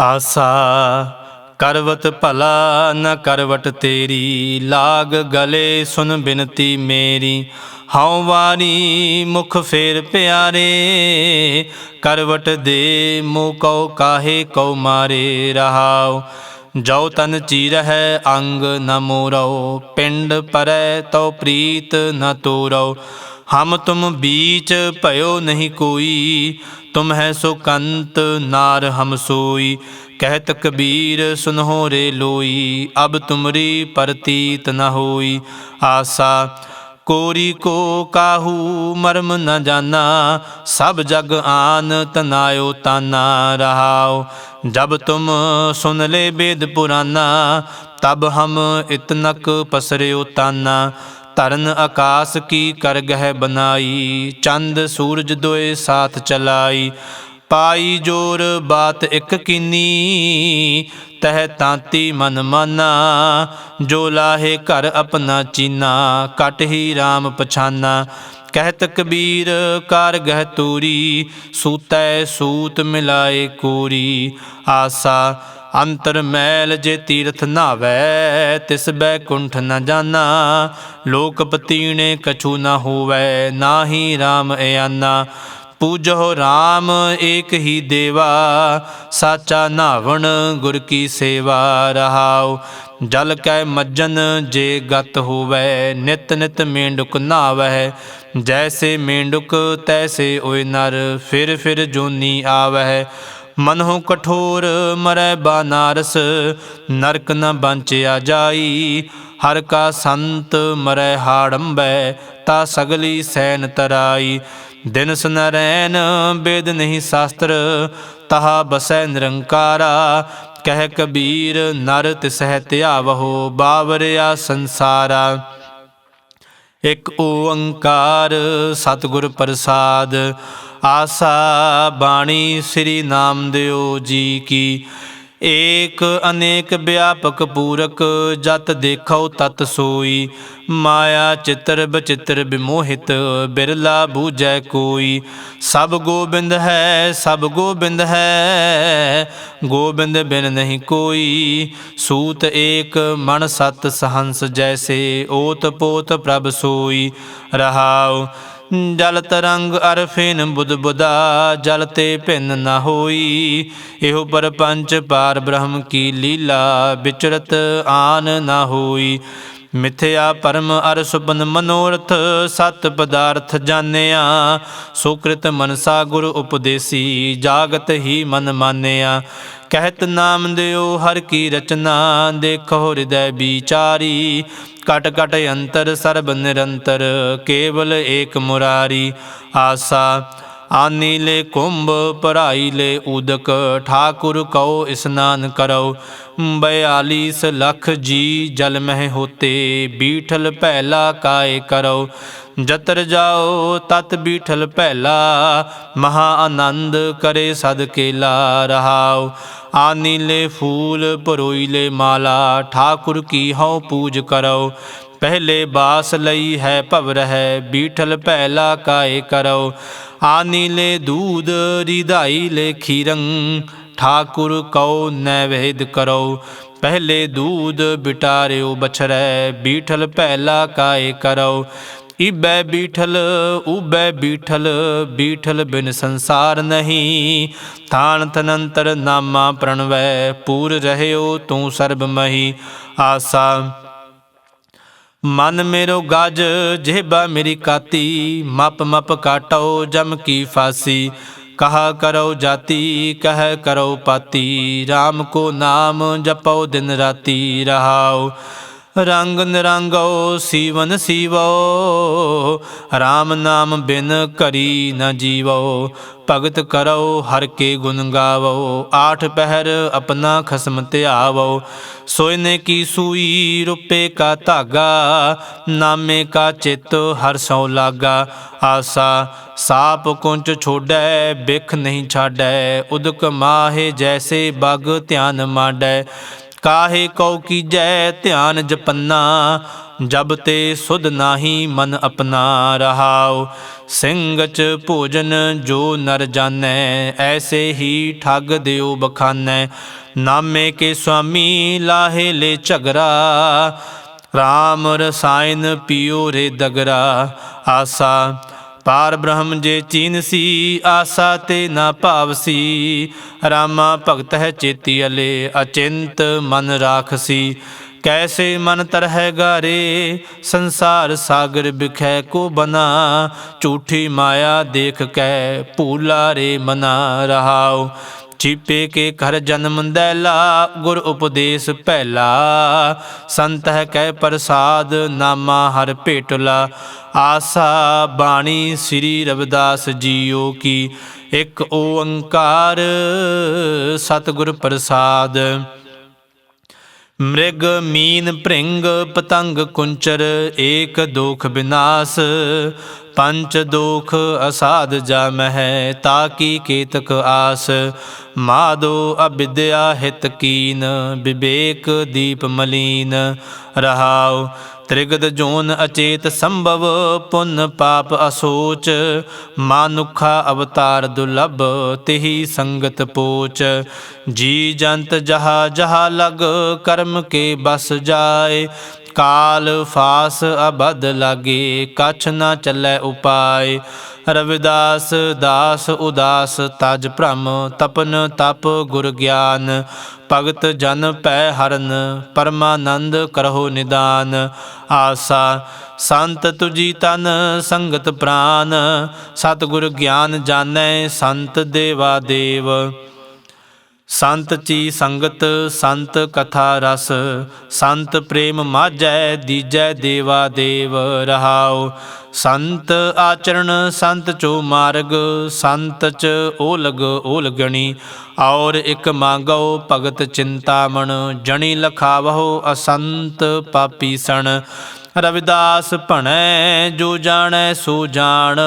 ਆਸਾ, ਕਰਵਤ ਭਲਾ ਨ ਕਰਵਟ ਤੇਰੀ, ਲਾਗ ਗਲੇ ਸੁਨ ਬਿਨਤੀ ਮੇਰੀ। ਹਉ ਵਾਰੀ ਮੁਖ ਫੇਰ ਪਿਆਰੇ, ਕਰਵਟ ਦੇ ਮੋ ਕਉ ਕਾਹੇ ਕਉ ਮਾਰੇ ਰਹਾਉ। ਜੋ ਤਨ ਚੀਰਹਿ ਅੰਗ ਨ ਮੋਰਉ, ਪਿੰਡ ਪਰੈ ਤਉ ਪ੍ਰੀਤ ਨ ਤੋਰਉ। ਹਮ ਤੁਮ ਬੀਚ ਭਇਓ ਨਹੀਂ ਕੋਈ, ਤੁਮ ਹੈ ਸੋ ਕੰਤ ਨਾਰ ਹਮ ਸੋਈ। ਕਹਿਤ ਕਬੀਰ ਸੁਨਹੁ ਰੇ ਲੋਈ, ਅਬ ਤੁਮਰੀ ਪਰਤੀਤ ਨ ਹੋਈ। ਆਸਾ, ਕੋਰੀ ਕੋ ਕਾਹੂ ਮਰਮ ਨ ਜਾਣਾ ਸਭ ਜਗ ਆਨ ਤਨਾਇਓ ਤਾਨਾ ਰਹਾਓ। ਜਬ ਤੁਮ ਸੁਨ ਲੈ ਬੇਦ ਪੁਰਾਨਾ, ਤਬ ਹਮ ਇਤਨਕ ਪਸਰਿਓ ਤਾਨਾ। ਧਰਨ ਆਕਾਸ ਕੀ ਕਰ ਗਹਿ ਬਨਾਈ ਚੰਦ ਸੂਰਜ ਦੋਏ ਸਾਥ ਚਲਾਈ। ਪਾਈ ਜੋਰ ਬਾਤ ਇੱਕ ਕੀਨੀ। ਤਹ ਤਾਂਤੀ ਮਨ ਮਾਨਾ। ਜੋ ਲਾਹੇ ਘਰ ਆਪਣਾ ਚੀਨਾ। ਕਟ ਹੀ RAM ਪਛਾਨਾ। ਕਹਿਤ ਕਬੀਰ ਕਾਰ ਗਹਿ ਤੂਰੀ। ਸੂਤੈ ਸੂਤ ਮਿਲਾਏ ਕੋਰੀ। ਆਸਾ ਅੰਤਰ ਮੈਲ ਜੇ ਤੀਰਥ ਨਾਵੈ, ਤਿਸ ਬੈਕੁੰਠ ਨ ਜਾਣਾ ਲੋਕ ਪਤੀਣੇ ਕਛੂ ਨ ਹੋਵੈ, ਨਾਹੀ RAM ਇਆਨਾ। ਪੂਜੋ RAM ਏਕ ਹੀ ਦੇਵਾ, ਸਾਚਾ ਨਾਵਣ ਗੁਰ ਕੀ ਸੇਵਾ ਰਹਾਉ। ਜਲ ਕੈ ਮੱਜਨ ਜੇ ਗਤ ਹੋਵੈ, ਨਿਤ ਨਿਤ ਮੇਂਡੁਕ ਨਾਵੈ ਜੈਸੇ ਮੇਂਡੁਕ ਤੈਸੇ ਓਏ ਨਰ, ਫਿਰ ਫਿਰ ਜੋਨੀ ਆਵੈ ਮਨਹੁ ਕਠੋਰ ਮਰੈ ਬਾਨਾਰਸ, ਨਰਕ ਨ ਬੰਚਿਆ ਜਾਈ। ਹਰ ਕਾ ਸੰਤ ਮਰੈ ਹਾੜੰਬੈ, ਤਾ ਸਗਲੀ ਸੈਨ ਤਰਾਈ। ਦਿਨ ਸਨਰੈਨ ਬੇਦ ਨਹੀਂ ਸ਼ਾਸਤਰ, ਤਹਾ ਬਸੈ ਨਿਰੰਕਾਰਾ। ਕਹਿ ਕਬੀਰ, ਨਰ ਤਿਸਹਿ ਧਿਆਵਹੋ, ਬਾਵਰਿਆ ਸੰਸਾਰਾ। ਇਕ ਓੰਕਾਰ ਸਤਿਗੁਰ ਪ੍ਰਸਾਦ ਆਸਾ ਬਾਣੀ ਸ੍ਰੀ ਨਾਮਦੇਵ ਜੀ ਕੀ। ਏਕ ਅਨੇਕ ਵਿਆਪਕ ਪੂਰਕ ਜਤ ਦੇਖੋ ਤਤ ਸੋਈ। ਮਾਇਆ ਚਿਤਰ ਬਚਿਤਰ ਬਿਮੋਹਿਤ ਬਿਰਲਾ ਬੂਝੈ ਕੋਈ। ਸਭ ਗੋਬਿੰਦ ਹੈ, ਸਭ ਗੋਬਿੰਦ ਹੈ, ਗੋਬਿੰਦ ਬਿਨ ਨਹੀਂ ਕੋਈ। ਸੂਤ ਏਕ ਮਨ ਸਤ ਸਹੰਸ ਜੈਸੇ ਓਤ ਪੋਤ ਪ੍ਰਭ ਸੋਈ। ਰਹਾਉ ਜਲ ਤਰੰਗ ਅਰਫਿਨ ਫੇਨ ਜਲ ਤੇ ਭਿੰਨ ਨਾ ਹੋਈ। ਇਹੋ ਪਰਪੰਚ ਪਾਰ ਬ੍ਰਹਮ ਕੀ ਲੀਲਾ, ਵਿਚਰਤ ਆਨ ਨਾ ਹੋਈ। ਮਿਥਿਆ ਪਰਮ ਅਰ ਸੁਬਨ ਮਨੋਰਥ ਸਤ ਪਦਾਰਥ ਜਾਣਿਆ, ਸੁਕ੍ਰਿਤ ਮਨਸਾ ਗੁਰ ਉਪਦੇਸੀ ਜਾਗਤ ਹੀ ਮਨ ਮਾਨਿਆ। ਕਹਿਤ ਨਾਮ ਦਿਓ ਹਰ ਕੀ ਰਚਨਾ, ਦੇਖੋ ਹਿਰਦੈ ਵਿਚਾਰੀ। ਕਟ ਕਟ ਅੰਤਰ ਸਰਬ ਨਿਰੰਤਰ, ਕੇਵਲ ਏਕ ਮੁਰਾਰੀ। ਆਸਾ ਆਨੀ ਲੈ ਕੁੰਭ ਭਰਾਈ ਲੈ ਉਦਕ, ਠਾਕੁਰ ਕਉ ਇਸਨਾਨ ਕਰੋ 42 ਲੱਖ ਜੀ ਜਲ ਮਹਿ ਹੋਤੇ, ਬੀਠਲ ਪਹਿਲਾ ਕਾਇ ਕਰੋ ਜਤਰ ਜਾਓ ਤਤ ਬੀਠਲ ਪਹਿਲਾ ਮਹਾ ਆਨੰਦ ਕਰੇ ਸਦ ਕੇਲਾ ਰਹਾਉ। ਆਨੀਲੇ ਫੂਲ ਪਰੋਈਲੇ ਮਾਲਾ, ਠਾਕੁਰ ਕੀ ਹਉ ਪੂਜ ਕਰੋ ਪਹਿਲੇ ਬਾਸ ਲਈ ਹੈ ਭਵ ਰਹਿ, ਬੀਠਲ ਪਹਿਲਾ ਕਾਏ ਕਰੋ ਆਨੀਲੇ ਦੂਧ ਰਿਧਾਈ ਲੈ ਖੀਰੰ, ਠਾਕੁਰ ਕਉ ਨੈਵੇਦ ਕਰੋ ਪਹਿਲੇ ਦੂਧ ਬਿਟਾਰਿਓ ਬਛਰੈ, ਬੀਠਲ ਪਹਿਲਾ ਕਾਏ ਕਰੋ ਇਬੈ ਬੀਠਲ ਉਬੈ ਬੀਠਲ ਬੀਠਲ ਬਿਨ ਸੰਸਾਰ ਨਹੀਂ। ਥਾਨ ਤਨੰਤਰ ਨਾਮਾ ਪ੍ਰਣਵੈ, ਪੂਰ ਰਹਿਓ ਤੂੰ ਸਰਬ ਮਹੀ। ਆਸਾ ਮਨ ਮੇਰੋ ਗਜ ਜਿਹਬਾ ਮੇਰੀ ਕਾਤੀ। ਮਪ ਮਪ ਕਾਟੋ, ਜਮ ਕੀ ਫਾਸੀ। ਕਹਾ ਕਰੋ ਜਾਤੀ, ਕਹਿ ਕਰੋ ਪਾਤੀ। RAM ਕੋ ਨਾਮ ਜਪੋ ਦਿਨ ਰਾਤੀ ਰਹਾਓ ਰੰਗ ਨਿਰੰਗੋ, ਸੀਵਨ ਸੀਵੋ RAM ਨਾਮ ਬਿਨ ਕਰੀ ਨ ਜੀਵੋ। ਭਗਤ ਕਰੋ ਹਰ ਕੇ ਗੁਣ ਗਾਵੋ, ਆਠ ਪਹਿਰ ਆਪਣਾ ਖਸਮ ਧਿਆਵੋ। ਸੋਇਨੇ ਕੀ ਸੂਈ, ਰੁਪੇ ਕਾ ਧਾਗਾ, ਨਾਮੇ ਕਾ ਚਿਤ ਹਰ ਸੋ ਲਾਗਾ। ਆਸਾ ਸਾਪ ਕੁੰਚ ਛੋੜੈ ਬਿਖ ਨਹੀਂ ਛਾੜੈ, ਉਦਕ ਮਾਹੇ ਜੈਸੇ ਬਗ ਧਿਆਨ ਮਾਡੈ ਕਾਹੇ ਕਉ ਕੀਜੈ ਧਿਆਨ ਜਪੰਨਾ, ਜਬ ਤੇ ਸੁਧ ਨਾਹੀ ਮਨ ਆਪਣਾ ਰਹਾਉ। ਸਿੰਘ ਚ ਭੋਜਨ ਜੋ ਨਰ ਜਾਣੈ, ਐਸੇ ਹੀ ਠੱਗ ਦਿਓ ਬਖਾਨੈ। ਨਾਮੇ ਕੇ ਸੁਆਮੀ ਲਾਹੇ ਲੈ ਝਗਰਾ RAM ਰਸਾਇਨ ਪੀਓ ਰੇ ਦਗਰਾ। ਆਸਾ ਪਾਰ ਬ੍ਰਹਮ ਜੇ ਚੀਨ ਸੀ, ਆਸਾ ਤੇ ਨਾ ਭਾਵਸੀ ਰਾਮਾ ਭਗਤ ਹੈ ਚੇਤੀ ਅਲੇ, ਅਚਿੰਤ ਮਨ ਰਾਖਸੀ ਕੈਸੇ ਮਨ ਤਰਹਿ ਗਾਰੇ, ਸੰਸਾਰ ਸਾਗਰ ਬਿਖੈ ਕੋ ਬਨਾ। ਝੂਠੀ ਮਾਇਆ ਦੇਖ ਕੈ ਭੂਲਾ ਰੇ ਮਨਾ ਰਹਾਉ। ਚੀਪੇ ਕੇ ਘਰ ਜਨਮ ਦੈਲਾ, ਗੁਰ ਉਪਦੇਸ਼ ਪਹਿਲਾ। ਸੰਤ ਹੈ ਕਹਿ ਪ੍ਰਸਾਦ, ਨਾਮਾ ਹਰ ਭੇਟਲਾ। ਆਸਾ ਬਾਣੀ ਸ੍ਰੀ ਰਵਿਦਾਸ ਜੀਓ ਕੀ, ਇੱਕ ਓੰਕਾਰ ਸਤਿਗੁਰ ਪ੍ਰਸਾਦ। ਮ੍ਰਿਗ ਮੀਨ ਭ੍ਰਿੰਗ ਪਤੰਗ ਕੁੰਚਰ, ਏਕ ਦੋਖ ਬਿਨਾਸ਼। ਪੰਚ ਦੋਖ ਅਸਾਧ ਜਾਮਹਿ ਤਾਕੀ ਕੇਤਕ ਆਸ? ਮਾਦੋ ਅਬਿਦਿਆ ਹਿਤ ਕੀਨ ਵਿਵੇਕ ਦੀਪ ਮਲੀਨ। ਰਹਾਉ, ਤ੍ਰਿਗਦ ਜੋਨ ਅਚੇਤ ਸੰਭਵ, ਪੁੰਨ ਪਾਪ ਅਸੋਚ। ਮਾਨੁਖਾ ਅਵਤਾਰ ਦੁਲਭ, ਤਿਹੀ ਸੰਗਤ ਪੋਚ। ਜੀ ਜੰਤ ਜਹਾ ਜਹਾ ਲਗ, ਕਰਮ ਕੇ ਬਸ ਜਾਏ। ਕਾਲ ਫਾਸ ਅਬਦ ਲਾਗੇ, ਕਛ ਨਾ ਚੱਲੈ ਉਪਾਏ। ਰਵਿਦਾਸ ਦਾਸ ਉਦਾਸ, ਤਜ ਭ੍ਰਮ ਤਪਨ ਤਪ ਗੁਰ ਗਿਆਨ। ਭਗਤ ਜਨ ਪੈ ਹਰਨ, ਪਰਮਾਨੰਦ ਕਰਹੁ ਨਿਦਾਨ। ਆਸਾ, ਸੰਤ ਤੁਜੀ ਤਨ, ਸੰਗਤ ਪ੍ਰਾਨ। ਸਤਿਗੁਰ ਗਿਆਨ ਜਾਣੈ, ਸੰਤ ਦੇਵਾ ਦੇਵ। ਸੰਤ ਚੀ ਸੰਗਤ, ਸੰਤ ਕਥਾ ਰਸ, ਸੰਤ ਪ੍ਰੇਮ ਮਾਝੈ, ਦੀਜੈ ਦੇਵਾ ਦੇਵ ਰਹਾਉ। ਸੰਤ ਆਚਰਣ, ਸੰਤ ਚੋ ਮਾਰਗ, ਸੰਤ ਚ ਓਲਗ ਓਲਗਣੀ। ਔਰ ਇਕ ਮੰਗਉ ਭਗਤ ਚਿੰਤਾਮਣ, ਜਣੀ ਲਖਾਵਹੁ ਅਸੰਤ ਪਾਪੀ ਸਣ। ਰਵਿਦਾਸ ਭਣੈ, ਜੋ ਜਾਣੈ ਸੋ ਜਾਣ।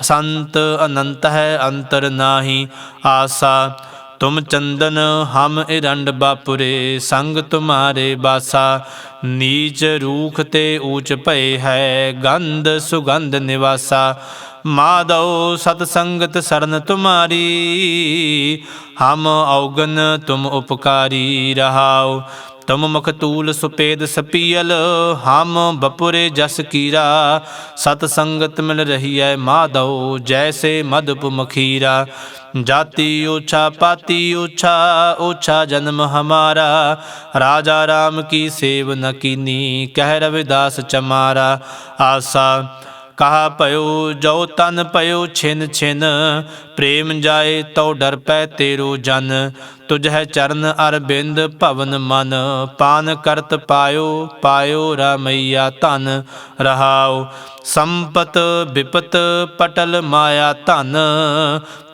ਸੰਤ ਅਨੰਤ ਹੈ ਅੰਤਰ ਨਾਹੀ। ਆਸਾ ਤੁਮ ਚੰਦਨ, ਹਮ ਇਰੰਡ ਬਾਪੁਰੇ, ਸੰਗ ਤੁਮਾਰੇ ਬਾਸਾ। ਨੀਚ ਰੂਖ ਤੇ ਊਚ ਭਏ ਹੈ, ਗੰਧ ਸੁਗੰਧ ਨਿਵਾਸਾ। ਮਾਦਉ ਸਤ ਸੰਗਤ ਸਰਨ ਤੁਮਾਰੀ, ਹਮ ਔਗਨ ਤੁਮ ਉਪਕਾਰੀ ਰਹਾਓ ਤੁਮ ਮਖਤੂਲ ਸੁਪੇਦ ਸਪੀਲ ਹਮ ਬਪੁਰੇ ਜਸ ਕੀਰਾ। ਸਤ ਸੰਗਤ ਮਿਲ ਰਹੀ ਹੈ ਮਾਧੋ ਜੈਸੇ ਮਦਪ ਮਖੀਰਾ ਜਾਤੀ ਓਛਾ, ਪਾਤੀ ਓਛਾ ਓਛਾ ਜਨਮ ਹਮਾਰਾ। ਰਾਜਾ ਰਾਮ ਕੀ ਸੇਵ ਨ ਕੀਨੀ, ਕਹਿ ਰਵਿਦਾਸ ਚਮਾਰਾ। ਆਸਾ ਕਹਾ ਭਇਓ, ਜੋ ਤਨ ਭਇਓ, ਛਿਨ ਛਿਨ। ਪ੍ਰੇਮ ਜਾਏ ਤਉ ਡਰ ਪੈ ਤੇਰੋ ਜਨ। ਤੁਝ ਹੈ ਚਰਨ ਅਰਬਿੰਦ ਭਵਨ ਮਨ। ਪਾਨ ਕਰਤ ਪਾਇਓ ਪਾਇਓ ਰਾਮਈਆ ਧਨ। ਰਹਾਓ ਸੰਪਤ ਵਿਪਤ ਪਟਲ ਮਾਇਆ ਧਨ।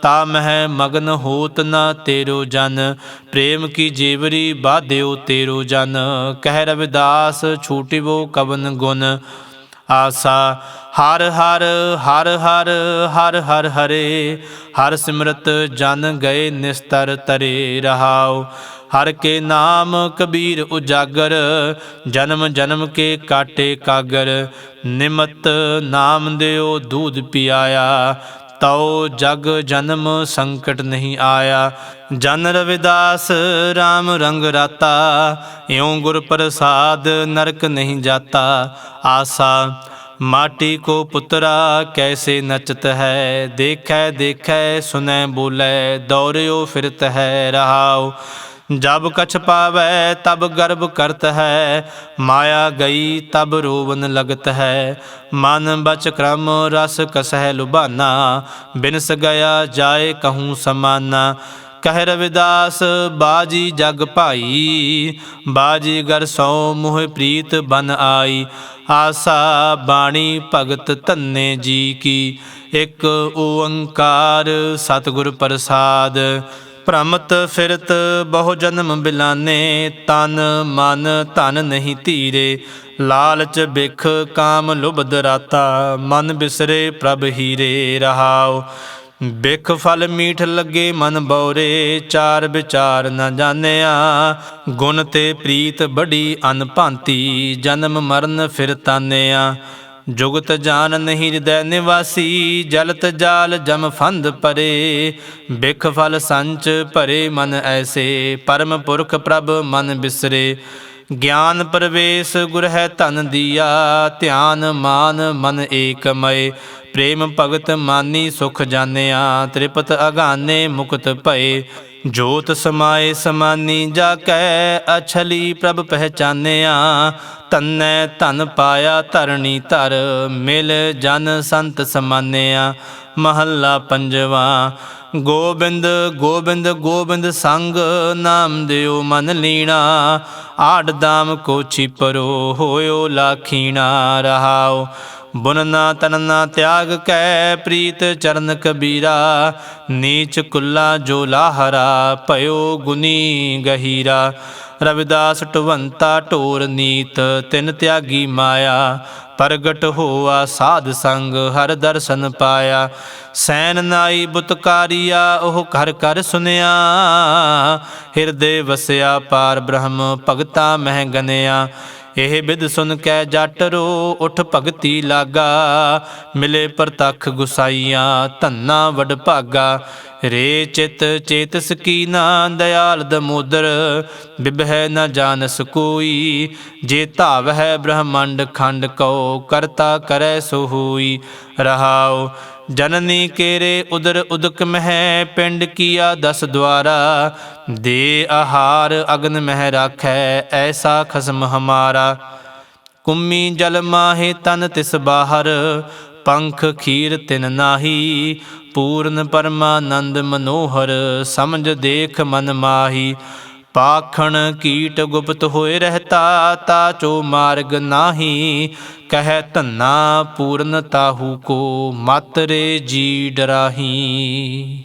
ਤਾ ਮਹਿ ਮਗਨ ਹੋਤ ਨਾ ਤੇਰੋ ਜਨ। ਪ੍ਰੇਮ ਕੀ ਜੀਵਰੀ ਬਾਧਿਓ ਤੇਰੋ ਜਨ। ਕਹਿ ਰਵਿਦਾਸ, ਛੂਟਿਵੋ ਕਵਨ ਗੁਣ। ਆਸਾ। ਹਰ ਹਰ ਹਰ ਹਰ ਹਰ ਹਰ ਹਰੇ, ਹਰ ਸਿਮਰਤ ਜਨ ਗਏ ਨਿਸਤਰ ਤਰੇ ਰਹਾਉ। ਹਰ ਕੇ ਨਾਮ ਕਬੀਰ ਉਜਾਗਰ, ਜਨਮ ਜਨਮ ਕੇ ਕਾਟੇ ਕਾਗਰ। ਨਿਮਤ ਨਾਮ ਦਿਓ ਦੂਧ ਪਿਆਇਆ ਤਉ ਜਗ ਜਨਮ ਸੰਕਟ ਨਹੀਂ ਆਇਆ। ਜਨ ਰਵਿਦਾਸ RAM ਰੰਗ ਰਾਤਾ, ਇਉ ਗੁਰ ਪ੍ਰਸਾਦ ਨਰਕ ਨਹੀਂ ਜਾਤਾ। ਆਸਾ, ਮਾਟੀ ਕੋ ਪੁੱਤਰਾ ਕੈਸੇ ਨਚਤ ਹੈ? ਦੇਖੈ ਦੇਖੈ ਸੁਨੈ ਬੋਲੇ, ਦੌਰਿਓ ਫਿਰਤ ਹੈ ਰਹਾਉ। ਜਬ ਕਛ ਪਾਵੈ ਤਬ ਗਰਭ ਕਰਤ ਹੈ, ਮਾਇਆ ਗਈ ਤਬ ਰੋਵਨ ਲਗਤ ਹੈ। ਮਨ ਬਚ ਕ੍ਰਮ ਰਸ ਕਸਹਿ ਲੁਬਾਨਾ ਬਿਨਸ ਗਿਆ ਜਾਏ ਕਹੂੰ ਸਮਾਨਾ। ਕਹਿ ਰਵਿਦਾਸ, ਬਾਜੀ ਜਗ ਭਾਈ, ਬਾਜੀ ਗਰ ਸੋ ਮੋਹ ਪ੍ਰੀਤ ਬਨ ਆਈ। ਆਸਾ ਬਾਣੀ ਭਗਤ ਧੰਨੇ ਜੀ ਕੀ, ਇੱਕ ਓੰਕਾਰ ਸਤਿਗੁਰ ਪ੍ਰਸਾਦ। ਭ੍ਰਮਤ ਫਿਰਤ, ਬਹੁ ਜਨਮ ਬਿਲਾਨੇ, ਤਨ ਮਨ ਧਨ ਨਹੀਂ ਧੀਰੇ। ਲਾਲਚ ਬਿਖ ਕਾਮ ਲੁਭ ਦਰਾਤਾ ਮਨ ਬਿਸਰੇ ਪ੍ਰਭ ਹੀਰੇ ਰਹਾਓ ਬਿਖ ਫਲ ਮੀਠ ਲੱਗੇ ਮਨ ਬੌਰੇ, ਚਾਰ ਵਿਚਾਰ ਨਾ ਜਾਣਿਆ। ਗੁਣ ਤੇ ਪ੍ਰੀਤ ਬੜੀ ਅਨਭਾਂਤੀ, ਜਨਮ ਮਰਨ ਫਿਰ ਤਾਨਿਆ। ਜੁਗਤ ਜਾਨ ਨਹੀਂ ਹਿਰਦੈ ਨਿਵਾਸੀ, ਜਲਤ ਜਾਲ ਜਮ ਫੰਦ ਪਰੇ ਬਿਖ ਫਲ ਸੰਚ ਭਰੇ ਮਨ ਐਸੇ, ਪਰਮ ਪੁਰਖ ਪ੍ਰਭ ਮਨ ਬਿਸਰੇ। ਗਿਆਨ ਪ੍ਰਵੇਸ਼ ਗੁਰ ਹੈ ਧਨ ਦੀਆ, ਧਿਆਨ ਮਾਨ ਮਨ ਏਕਮਏ। ਪ੍ਰੇਮ ਭਗਤ ਮਾਨੀ ਸੁਖ ਜਾਣਿਆ, ਤ੍ਰਿਪਤ ਅਗਾਨੇ ਮੁਕਤ ਭਏ। ਜੋਤ ਸਮਾਏ ਸਮਾਨੀ ਜਾ ਕੈ ਅਛਲੀ ਪ੍ਰਭ ਪਹਿਚਾਨਿਆ। ਤੰਨੈ ਧਨ ਪਾਇਆ, ਧਰਣੀ ਧਰ ਮਿਲ ਜਨ ਸੰਤ ਸਮਾਨਿਆ। ਮਹੱਲਾ ਪੰਜਵਾ, ਗੋਬਿੰਦ ਗੋਬਿੰਦ ਗੋਬਿੰਦ ਸੰਗ ਨਾਮ ਦਿਓ ਮਨ ਲੀਣਾ। ਆੜ ਦਾਮ ਕੋ ਛਿਪਰੋ ਹੋਇਓ ਲਾਖੀਣਾ, ਰਹਾਓ। ਬੁਨਨਾ ਤਨਨਾ ਤਿਆਗ ਕੈ ਪ੍ਰੀਤ ਚਰਨ ਕਬੀਰਾ, ਨੀਚ ਕੁੱਲਾ ਜੋ ਲਾਹਰਾ ਭਇਓ ਗੁਨੀ ਗਹੀਰਾ। ਰਵਿਦਾਸ ਟਵੰਤਾ ਢੋਰ ਨੀਤ, ਤਿਨ ਤਿਆਗੀ ਮਾਇਆ। ਪ੍ਰਗਟ ਹੋਆ ਸਾਧ ਸੰਗ, ਹਰ ਦਰਸ਼ਨ ਪਾਇਆ। ਸੈਨ ਨਾਈ ਬੁਤਕਾਰੀਆ ਉਹ ਘਰ ਘਰ ਸੁਨਿਆ। ਹਿਰਦੇ ਵਸਿਆ ਪਾਰ ਬ੍ਰਹਮ ਭਗਤਾ ਮਹਿ ਗਨਿਆ। ਇਹ ਵਿਦ ਸੁਨ ਕੈ ਜੱਟ ਰੋ, ਉਠ ਭਗਤੀ ਲਾਗਾ। ਮਿਲੇ ਪ੍ਰਤੱਖ ਗੁਸਾਈਆਂ, ਧੰਨਾ ਵਡ ਭਾਗਾ। ਰੇ ਚਿਤ ਚੇਤਸ ਕੀਨਾ ਦਇਆਲ ਦਮੋਦਰ। ਬਿਬਹਿ ਨ ਜਾਣਸ ਕੋਈ ਜੇ ਧਾਵ ਹੈ ਬ੍ਰਹਮੰਡ ਖੰਡ ਕਉ, ਕਰਤਾ ਕਰੈ ਸੋ ਹੋਈ। ਰਹਾਉ ਜਨਨੀ ਕੇਰੇ ਉਦਰ ਉਦਕ ਮਹਿ, ਪਿੰਡ ਕੀਆ ਦਸ ਦਵਾਰਾ ਦੇ ਆਹਾਰ ਅਗਨ ਮਹਿ ਰਾਖੈ, ਐਸਾ ਖਸਮ ਹਮਾਰਾ। ਕੁੰਮੀ ਜਲ ਮਾਹੇ ਤਨ ਤਿਸ ਬਾਹਰ, ਪੰਖ ਖੀਰ ਤਿਨ ਨਾਹੀ। ਪੂਰਨ ਪਰਮਾਨੰਦ ਮਨੋਹਰ, ਸਮਝ ਦੇਖ ਮਨ ਮਾਹੀ। ਪਾਖਣ ਕੀਟ ਗੁਪਤ ਹੋਏ ਰਹਤਾ ਤਾਚੋ ਮਾਰਗ ਨਾਹੀ। ਕਹਿ ਧੰਨਾ ਪੂਰਨ ਤਾਹੂ ਕੋ ਮਤ ਰੇ ਜੀ ਡਰਾਹੀ।